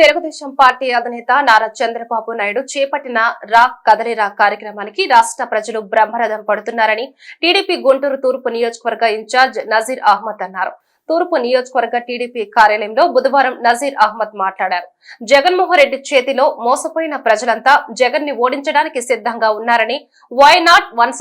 Telugu Desam party అధినేత నారా చంద్రబాబు నాయుడు చేపట్టిన రా కదలిరా కార్యక్రమానికి రాష్ట్ర ప్రజలు బ్రహ్మరథం పడుతున్నారని టీడీపీ గుంటూరు తూర్పు నియోజకవర్గ ఇన్ఛార్జ్ నజీర్ అహ్మద్ అన్నారు. తూర్పు నియోజకవర్గ టీడీపీ కార్యాలయంలో బుధవారం నజీర్ అహ్మద్ మాట్లాడారు. జగన్మోహన్ రెడ్డి చేతిలో మోసపోయిన ప్రజలంతా జగన్ని ఓడించడానికి సిద్ధంగా ఉన్నారని వై నాట్ వన్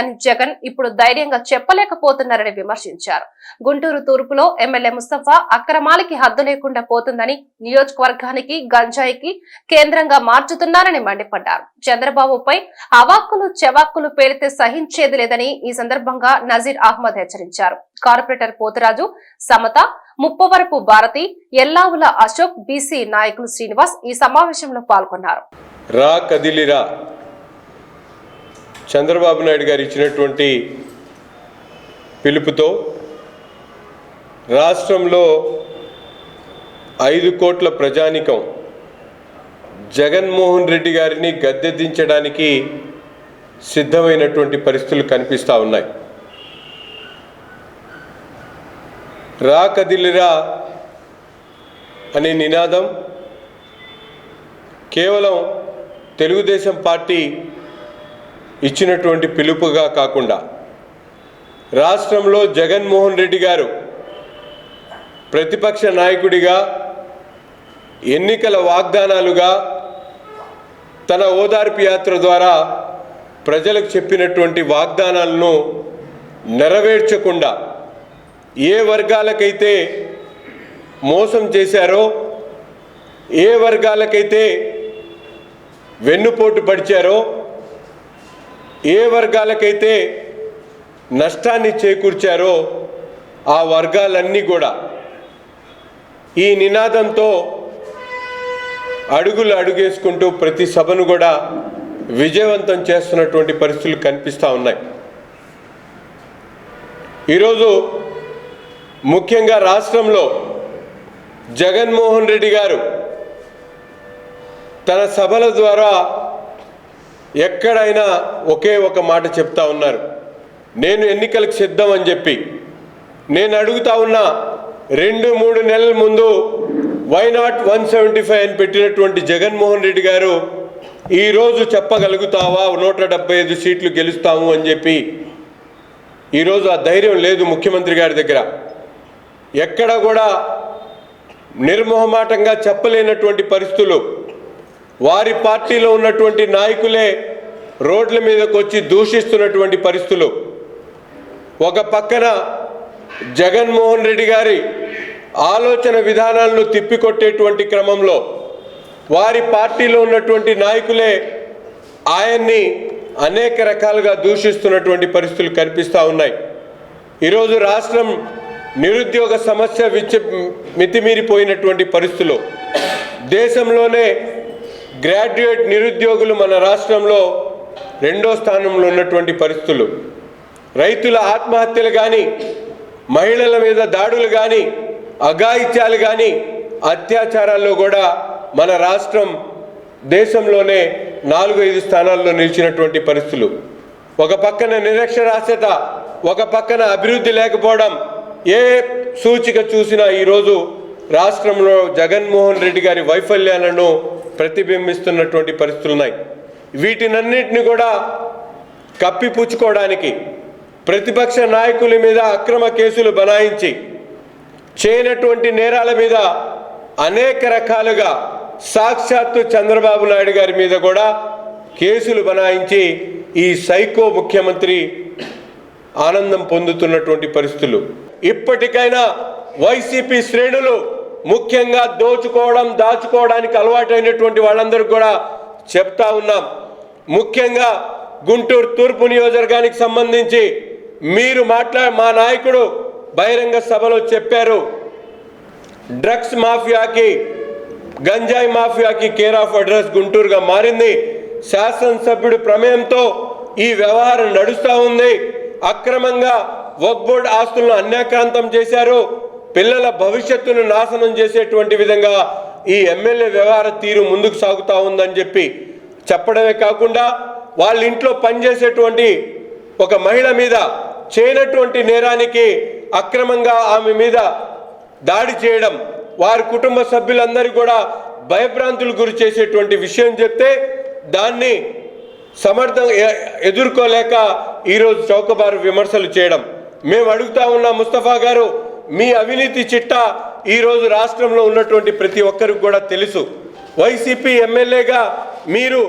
అని జగన్ ఇప్పుడు ధైర్యంగా చెప్పలేకపోతున్నారని విమర్శించారు. గుంటూరు తూర్పులో ఎమ్మెల్యే ముస్తఫా అక్రమాలకి హద్దు లేకుండా పోతుందని నియోజకవర్గానికి గంజాయికి కేంద్రంగా మార్చుతున్నారని మండిపడ్డారు. చంద్రబాబుపై అవాక్కులు చెవాక్కులు పేలితే సహించేది లేదని ఈ సందర్భంగా నజీర్ అహ్మద్ హెచ్చరించారు. కార్పొరేటర్ పోతురాజు సమత ముప్పవరపు భారతి ఎల్లావుల అశోక్ బీసీ నాయకులు శ్రీనివాస్ ఈ సమావేశంలో పాల్గొన్నారు. రా కదిలిరా చంద్రబాబు నాయుడు గారు ఇచ్చినటువంటి పిలుపుతో రాష్ట్రంలో ఐదు కోట్ల ప్రజానికం జగన్మోహన్ రెడ్డి గారిని గద్దెదించడానికి సిద్ధమైనటువంటి పరిస్థితులు కనిపిస్తూ ఉన్నాయి. రా కదిలిరా అనే నినాదం కేవలం తెలుగుదేశం పార్టీ ఇచ్చినటువంటి పిలుపుగా కాకుండా రాష్ట్రంలో జగన్మోహన్ రెడ్డి గారు ప్రతిపక్ష నాయకుడిగా ఎన్నికల వాగ్దానాలుగా తన ఓదార్పు యాత్ర ద్వారా ప్రజలకు చెప్పినటువంటి వాగ్దానాలను నెరవేర్చకుండా ఏ వర్గాలకైతే మోసం చేశారో ఏ వర్గాలకైతే వెన్నుపోటు పడిచారో ఏ వర్గాలకైతే నష్టాన్ని చేకూర్చారో ఆ వర్గాలన్నీ కూడా ఈ నినాదంతో అడుగులు అడుగేసుకుంటూ ప్రతి సభను కూడా విజయవంతం చేస్తున్నటువంటి పరిస్థితులు కనిపిస్తూ ఉన్నాయి. ఈరోజు ముఖ్యంగా రాష్ట్రంలో జగన్మోహన్ రెడ్డి గారు తన సభల ద్వారా ఎక్కడైనా ఒకే ఒక మాట చెప్తా ఉన్నారు. నేను ఎన్నికలకు సిద్ధం అని చెప్పి నేను అడుగుతా ఉన్నా రెండు మూడు నెలల ముందు why not one seventy five అని పెట్టినటువంటి జగన్మోహన్ రెడ్డి గారు ఈరోజు చెప్పగలుగుతావా? నూట డెబ్బై ఐదు సీట్లు గెలుస్తాము అని చెప్పి ఈరోజు ఆ ధైర్యం లేదు ముఖ్యమంత్రి గారి దగ్గర. ఎక్కడ కూడా నిర్మోహమాటంగా చెప్పలేనటువంటి పరిస్థితులు. వారి పార్టీలో ఉన్నటువంటి నాయకులే రోడ్ల మీదకు వచ్చి దూషిస్తున్నటువంటి పరిస్థితులు. ఒక పక్కన జగన్మోహన్ రెడ్డి గారి ఆలోచన విధానాలను తిప్పికొట్టేటువంటి క్రమంలో వారి పార్టీలో ఉన్నటువంటి నాయకులే ఆయన్ని అనేక రకాలుగా దూషిస్తున్నటువంటి పరిస్థితులు కనిపిస్తూ ఉన్నాయి. ఈరోజు రాష్ట్రం నిరుద్యోగ సమస్య విచ్చ మితిమీరిపోయినటువంటి పరిస్థితులు దేశంలోనే గ్రాడ్యుయేట్ నిరుద్యోగులు మన రాష్ట్రంలో రెండో స్థానంలో ఉన్నటువంటి పరిస్థితులు. రైతుల ఆత్మహత్యలు కానీ మహిళల మీద దాడులు కానీ అఘాయిత్యాలు కానీ అత్యాచారాల్లో కూడా మన రాష్ట్రం దేశంలోనే నాలుగు ఐదు స్థానాల్లో నిలిచినటువంటి పరిస్థితులు. ఒక పక్కన నిరక్షరాస్యత ఒక పక్కన అభివృద్ధి లేకపోవడం ఏ సూచిక చూసినా ఈరోజు రాష్ట్రంలో జగన్మోహన్ రెడ్డి గారి వైఫల్యాలను ప్రతిబింబిస్తున్నటువంటి పరిస్థితులు ఉన్నాయి. వీటినన్నిటిని కూడా కప్పిపుచ్చుకోవడానికి ప్రతిపక్ష నాయకుల మీద అక్రమ కేసులు బనాయించి చేయనటువంటి నేరాల మీద అనేక రకాలుగా సాక్షాత్తు చంద్రబాబు నాయుడు గారి మీద కూడా కేసులు బనాయించి ఈ సైకో ముఖ్యమంత్రి ఆనందం పొందుతున్నటువంటి పరిస్థితులు. ఇప్పటికైనా వైసీపీ శ్రేణులు ముఖ్యంగా దోచుకోవడం దాచుకోవడానికి అలవాటైనటువంటి వాళ్ళందరికీ కూడా చెప్తా ఉన్నాం. ముఖ్యంగా గుంటూరు తూర్పు నియోజకవర్గానికి సంబంధించి మీరు మాట్లా మా నాయకుడు బహిరంగ సభలో చెప్పారు డ్రగ్స్ మాఫియాకి గంజాయి మాఫియాకి కేర్ ఆఫ్ అడ్రస్ గుంటూరుగా మారింది. శాసనసభ్యుడి ప్రమేయంతో ఈ వ్యవహారం నడుస్తూ ఉంది. అక్రమంగా వక్బోర్డ్ ఆస్తులను అన్యాక్రాంతం చేశారు. పిల్లల భవిష్యత్తును నాశనం చేసేటువంటి విధంగా ఈ ఎమ్మెల్యే వ్యవహార తీరు ముందుకు సాగుతూ ఉందని చెప్పి చెప్పడమే కాకుండా వాళ్ళ ఇంట్లో పనిచేసేటువంటి ఒక మహిళ మీద చేయనటువంటి నేరానికి అక్రమంగా ఆమె మీద దాడి చేయడం వారి కుటుంబ సభ్యులందరూ కూడా భయభ్రాంతులు గురి చేసేటువంటి విషయం చెప్తే దాన్ని సమర్థం ఎ- ఎదుర్కోలేక ఈరోజు చౌకబారు విమర్శలు చేయడం. మేము అడుగుతా ఉన్న ముస్తఫా గారు మీ అవినీతి చిట్టా ఈరోజు రాష్ట్రంలో ఉన్నటువంటి ప్రతి ఒక్కరికి కూడా తెలుసు. వైసీపీ ఎమ్మెల్యేగా మీరు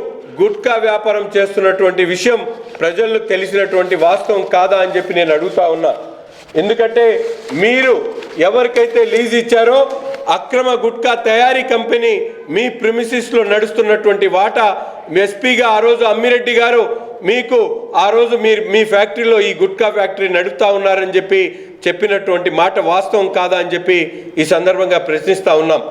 గుట్కా వ్యాపారం చేస్తున్నటువంటి విషయం ప్రజలకు తెలిసినటువంటి వాస్తవం కాదా అని చెప్పి నేను అడుగుతా ఉన్నా. ఎందుకంటే మీరు ఎవరికైతే లీజ్ ఇచ్చారో అక్రమ గుట్కా తయారీ కంపెనీ మీ ప్రిమిసిస్లో నడుస్తున్నటువంటి వాటా ఎస్పీగా ఆ రోజు అమ్మిరెడ్డి గారు మీకు ఆ రోజు మీరు మీ ఫ్యాక్టరీలో ఈ గుట్కా ఫ్యాక్టరీ నడుపుతా ఉన్నారని చెప్పి చెప్పినటువంటి మాట వాస్తవం కాదా అని చెప్పి ఈ సందర్భంగా ప్రశ్నిస్తూ ఉన్నాం.